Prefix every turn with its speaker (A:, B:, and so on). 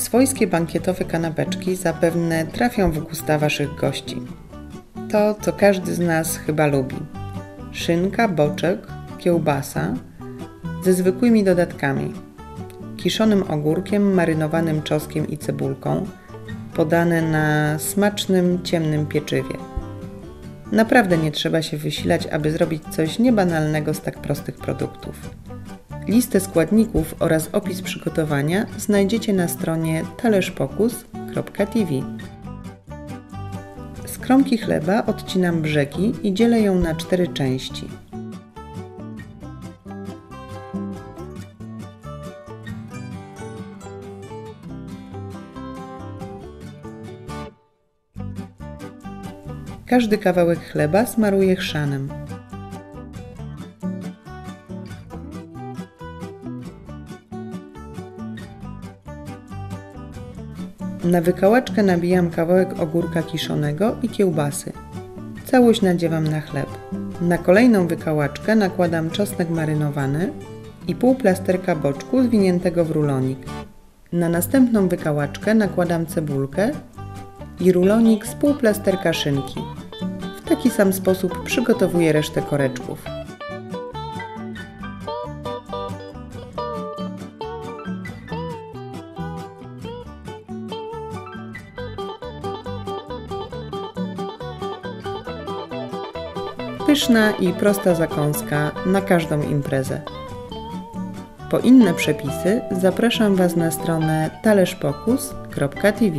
A: Swojskie bankietowe kanapeczki zapewne trafią w gusta Waszych gości. To, co każdy z nas chyba lubi. Szynka, boczek, kiełbasa ze zwykłymi dodatkami. Kiszonym ogórkiem, marynowanym czosnkiem i cebulką, podane na smacznym, ciemnym pieczywie. Naprawdę nie trzeba się wysilać, aby zrobić coś niebanalnego z tak prostych produktów. Listę składników oraz opis przygotowania znajdziecie na stronie talerzopokus.tv. Z kromki chleba odcinam brzegi i dzielę ją na cztery części. Każdy kawałek chleba smaruję chrzanem. Na wykałaczkę nabijam kawałek ogórka kiszonego i kiełbasy. Całość nadziewam na chleb. Na kolejną wykałaczkę nakładam czosnek marynowany i pół plasterka boczku zwiniętego w rulonik. Na następną wykałaczkę nakładam cebulkę i rulonik z pół plasterka szynki. W taki sam sposób przygotowuję resztę koreczków. Pyszna i prosta zakąska na każdą imprezę. Po inne przepisy zapraszam Was na stronę talerzopokus.tv.